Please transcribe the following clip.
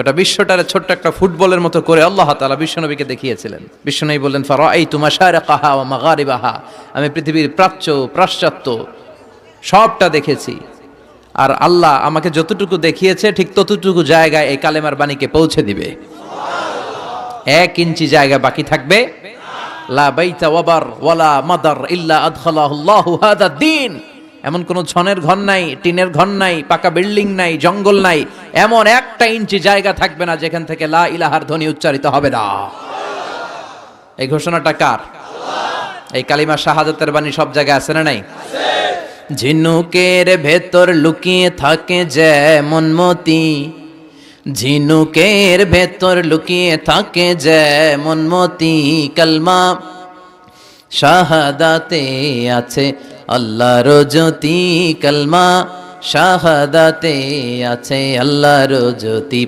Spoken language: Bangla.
গোটা বিশ্বটারে ছোট্ট একটা ফুটবলের মতো করে আল্লাহ তালা বিশ্বনবীকে দেখিয়েছিলেন। বিশ্বনবী বললেন ফার এই তোমার সারে কাহা ও মাগারিবাহা? আমি পৃথিবীর প্রাচ্য, পাশ্চাত্য সবটা দেখেছি। আর আল্লাহ আমাকে যতটুকু দেখিয়েছে, ঠিক ততটুকু জায়গায় এই কালেমার বাণীকে পৌঁছে দিবে। এক ইঞ্চি জায়গা বাকি থাকবে। লা বাইতা ওয়াবার ওয়ালা মাদার ইল্লা আদখালাহুল্লাহু হাদা দিন এমন কোন ছনের ঘর নাই, টিনের ঘর নাই, পাকা বিল্ডিং নাই, জঙ্গল নাই। এমন একটা ইঞ্চি জায়গা থাকবে না যেখান থেকে লা ইলাহার ধ্বনি উচ্চারিত হবে না। এই ঘোষণাটা কার? এই কালিমা শাহাদাতের বাণী সব জায়গায় আছে না নাই? ঝিনুকের ভেতর লুকিয়ে থাকে যেমন মতি। ঝিনুকের ভেতর লুকিয়ে থাকে যেমন মতি। কালমা শাহাদাতে আছে আল্লাহর জ্যোতি কালমা। শাহাদাতে আছে আল্লাহর জ্যোতি।